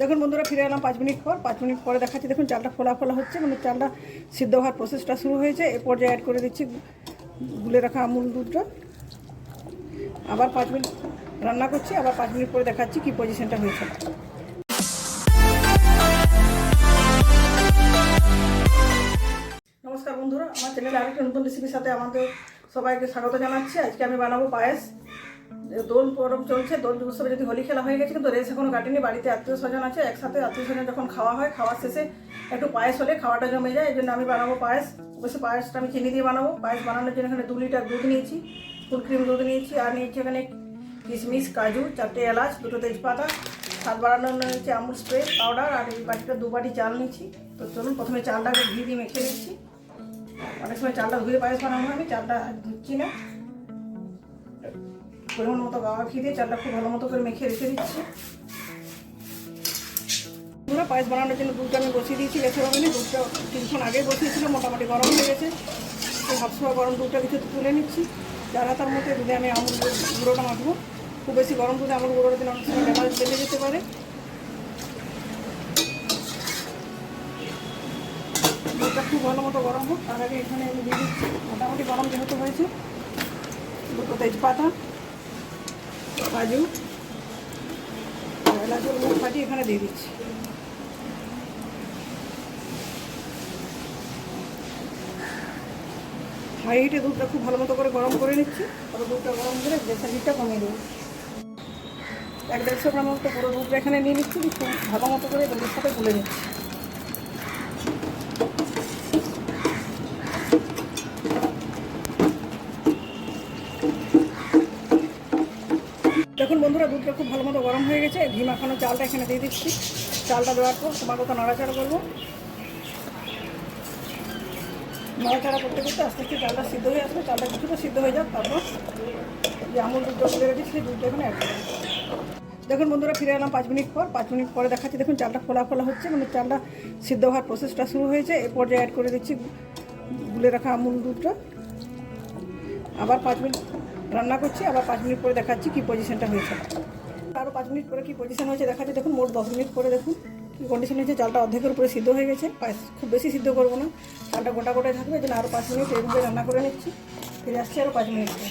দেখুন বন্ধুরা, ফিরে এলাম পাঁচ মিনিট পর। পাঁচ মিনিট পরে দেখাচ্ছি, দেখুন চালটা ফোলা ফোলা হচ্ছে মানে চালটা সিদ্ধ হওয়ার প্রসেসটা শুরু হয়েছে। এ পর্যায়ে অ্যাড করে দিচ্ছি গুলে রাখা আমুল দুধটা। আবার পাঁচ মিনিট রান্না করছি, আবার পাঁচ মিনিট পরে দেখাচ্ছি কী পজিশনটা হয়েছে। নমস্কার বন্ধুরা, আমার চ্যানেলে আরেকটা নতুন রেসিপির সাথে আমাদের সবাইকে স্বাগত জানাচ্ছি। আজকে আমি বানাবো পায়েস। দোল পরব চলছে, দোল উৎসবে যদি হোলি খেলা হয়ে গেছে, কিন্তু রেস এখনও কাটেনি, বাড়িতে আত্মীয় স্বজন আছে, একসাথে আত্মীয় স্বজন যখন খাওয়া হয়, খাওয়ার শেষে একটু পায়েস হলে খাওয়াটা জমে যায়, এই জন্য আমি বানাবো পায়েস। অবশ্য পায়েসটা আমি চিনি দিয়ে বানাবো। পায়েস বানানোর জন্য এখানে দু লিটার দুধ নিয়েছি, ফুল ক্রিম দুধ নিয়েছি, আর নিয়েছি এখানে কিশমিশ, কাজু, চারটে এলাচ, দুটো তেজপাতা, স্বাদ বাড়ানোর নিয়েছি আমুল স্প্রে পাউডার, আর এই বাটিটা দু বাটি চাল নিয়েছি। তো চলুন, প্রথমে চালটাকে ঘি দিয়ে মেখে নিচ্ছি। অনেক সময় চালটা ধুয়ে পায়েস বানাবো আমি চালটা ধুচ্ছি না। পরিমাণ মতো গাওয়া ঘি দিয়ে চালটা খুব ভালো মতো করে মেখে রেখে দিচ্ছি। পুরো পায়েস বানানোর জন্য দুধটা আমি বসিয়ে দিয়েছি গ্যাসের ওভেনে দুধটা কিছুক্ষণ আগে বসিয়েছিল, মোটামুটি গরম হয়ে গেছে। তো সবসময় গরম দুধটা কিছু তুলে নিচ্ছি। যারা তার মধ্যে দুধে আমি আমুল গুঁড়োটা মাখবো, খুব বেশি গরম দুধে আমুল গুঁড়োটা দিলে অনেক সময় ড্যামেজ বেঁধে যেতে পারে। দুধটা খুব ভালো মতো গরম হোক, তার আগে এখানে আমি দিয়ে দিচ্ছি। মোটামুটি গরম যেহেতু হয়েছে, দুটো তেজপাতা। কাজু মুখ ফাটিয়ে এখানে দিয়ে দিচ্ছি। হাই হিটে দুধটা খুব ভালো মতো করে গরম করে নিচ্ছি। তারপর দুধটা গরম করে গ্যাসের হিটটা কমিয়ে দেবো। এক দেড়শো গ্রাম মতো পুরো দুধটা এখানে নিয়ে নিচ্ছি। খুব ভালো মতো করে দুধের সাথে গুলে নিচ্ছি। দেখুন বন্ধুরা, দুধটা খুব ভালো মতো গরম হয়ে গেছে। ঘি মাখানো চালটা এখানে দিয়ে দিচ্ছি। চালটা দেওয়ার পর তোমার কথা নাড়াচাড়া করব। নাড়াচাড়া করতে করতে আস্তে আস্তে চালটা সিদ্ধ হয়ে আসবে। চালটা কিছুটা সিদ্ধ হয়ে যাক, তারপর যে আমুল দুধটা তুলে রেখেছি সেই দুধটা এখানে অ্যাড দেখুন বন্ধুরা, ফিরে এলাম পাঁচ মিনিট পর। পাঁচ মিনিট পরে দেখাচ্ছি, দেখুন চালটা ফোলা ফোলা হচ্ছে মানে চালটা সিদ্ধ হওয়ার প্রসেসটা শুরু হয়েছে। এ পর্যায়ে অ্যাড করে দিচ্ছি গুলে রাখা আমুল দুধটা। আবার পাঁচ মিনিট রান্না করছি, আবার পাঁচ মিনিট পরে দেখাচ্ছি কী পজিশনটা হয়েছে। আরও পাঁচ মিনিট পরে কী পজিশন হয়েছে দেখাচ্ছি, দেখুন মোট দশ মিনিট পরে দেখুন কী কন্ডিশন হয়েছে, চালটা অর্ধেকের উপরে সিদ্ধ হয়ে গেছে খুব বেশি সিদ্ধ করব না, চালটা গোটা গোটায় থাকবে, এই জন্য আরও পাঁচ মিনিট এইভাবে রান্না করে নিচ্ছি, ফিরে আসছি আরও পাঁচ মিনিট পর।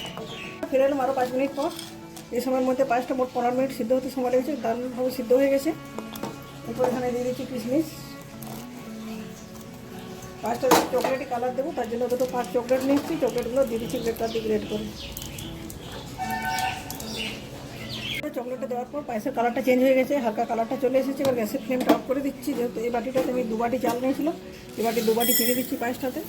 ফিরে এলাম আরও পাঁচ মিনিট পর এই সময়ের মধ্যে পাঁচটা মোট পনেরো মিনিট সিদ্ধ হতে সময় লেগেছে, দারুণভাবে সিদ্ধ হয়ে গেছে। এরপর এখানে দিয়ে দিচ্ছি কিশমিশ। পাঁচটা চকলেটই কালার দেবো, তার জন্য দুটো পাঁচ চকলেট নিচ্ছি, চকলেটগুলো দিয়ে দিচ্ছি গ্রেটার দিয়ে গ্রেড করে। চকলেটটা দেওয়ার পর পায়েসের কালারটা চেঞ্জ হয়ে গেছে, হালকা কালারটা চলে এসেছে, এবার গ্যাসের ফ্লেমটা অফ করে দিচ্ছি। যেহেতু এই বাটিটাতে আমি দু বাটি চাল নিয়েছিলাম, এই বাটি দু বাটি দিচ্ছি পায়েসটাতে।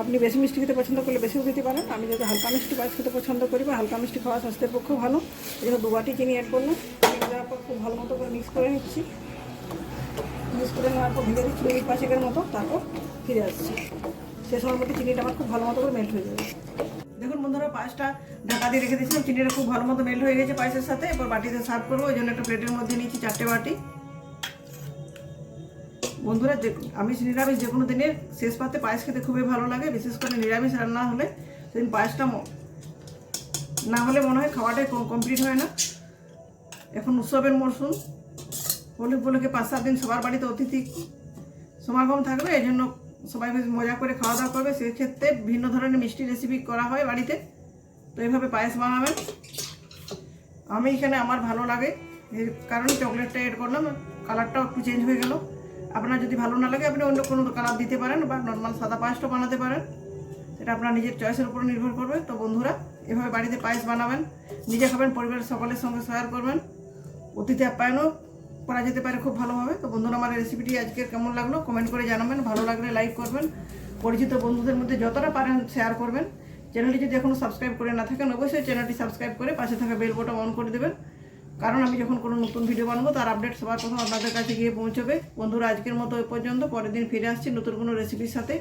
আপনি বেশি মিষ্টি খেতে পছন্দ করলে বেশিও খেতে পারেন। আমি যেহেতু হালকা মিষ্টি পায়েস খেতে পছন্দ করি, বা হালকা মিষ্টি খাওয়া স্বাস্থ্যের পক্ষেও ভালো। জন্য দু বাটি চিনি অ্যাড করলাম, চিনি দেওয়ার পর খুব ভালো মতো করে মিক্স করে নিচ্ছি। মিক্স করে নেওয়ার পর ভেঙে দিচ্ছি মিনিট পাঁচেকের মতো, তারপর ফিরে আসছি। সে সময়ের মধ্যে চিনিটা আমার খুব ভালো মতো করে মেল্ট হয়ে যাবে। দেখুন বন্ধুরা, পায়েসটা ঢাকা দিয়ে রেখে দিয়েছিলাম, চিনিটা খুব ভালো মতো মেল্ট হয়ে গেছে পায়েসের সাথে। এবার বাটিতে সার্ভ করব, ওই জন্য একটা প্লেটের মধ্যে নিয়েছি চারটে বাটি। বন্ধুরা, যে আমিষ নিরামিষ যে কোনো দিনের শেষ পাতে পায়েস খেতে খুবই ভালো লাগে, বিশেষ করে নিরামিষ রান্না হলে। সেদিন পায়েসটা না হলে মনে হয় খাওয়াটাই কমপ্লিট হয় না। এখন উৎসবের মরশুম। হোলি উপলক্ষে পাঁচ সাত দিন সবার বাড়িতে অতিথি সমাগম থাকবে, এই জন্য সবাই বেশ মজা করে খাওয়া দাওয়া করবে। সেক্ষেত্রে ভিন্ন ধরনের মিষ্টি রেসিপি করা হয় বাড়িতে। তো এইভাবে পায়েস বানাবেন। আমি এখানে আমার ভালো লাগে। এর কারণে চকলেটটা এড করলাম। কালারটাও একটু চেঞ্জ হয়ে গেল। আপনার যদি ভালো না লাগে, আপনি অন্য কোনো কালার দিতে পারেন বা নর্মাল সাদা পায়েসটা বানাতে পারেন। সেটা আপনার নিজের চয়েসের উপর নির্ভর করবে। তো বন্ধুরা, এভাবে বাড়িতে পায়েস বানাবেন। নিজে খাবেন, পরিবারের সকলের সঙ্গে শেয়ার করবেন। অতিথি আপ্যায়নও করা যেতে পারে খুব ভালোভাবে। তো বন্ধুরা, আমার রেসিপিটি আজকে কেমন লাগল কমেন্ট করে জানাবেন। ভালো লাগলে লাইক করবেন। পরিচিত বন্ধুদের মধ্যে যতটা পারেন শেয়ার করবেন। চ্যানেলটি যদি এখনও সাবস্ক্রাইব করে না থাকেন, অবশ্যই চ্যানেলটি সাবস্ক্রাইব করে পাশে থাকা বেল বটন অন করে দেবেন। কারণ আমি যখন কোনো নতুন ভিডিও বানাবো, তার আপডেট সবার প্রথম আপনাদের কাছে গিয়ে পৌঁছবে। বন্ধুরা, আজকের মতো এ পর্যন্ত। পরের দিন ফিরে আসছি নতুন কোনো রেসিপির সাথে।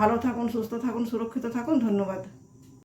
ভালো থাকুন, সুস্থ থাকুন, সুরক্ষিত থাকুন। ধন্যবাদ।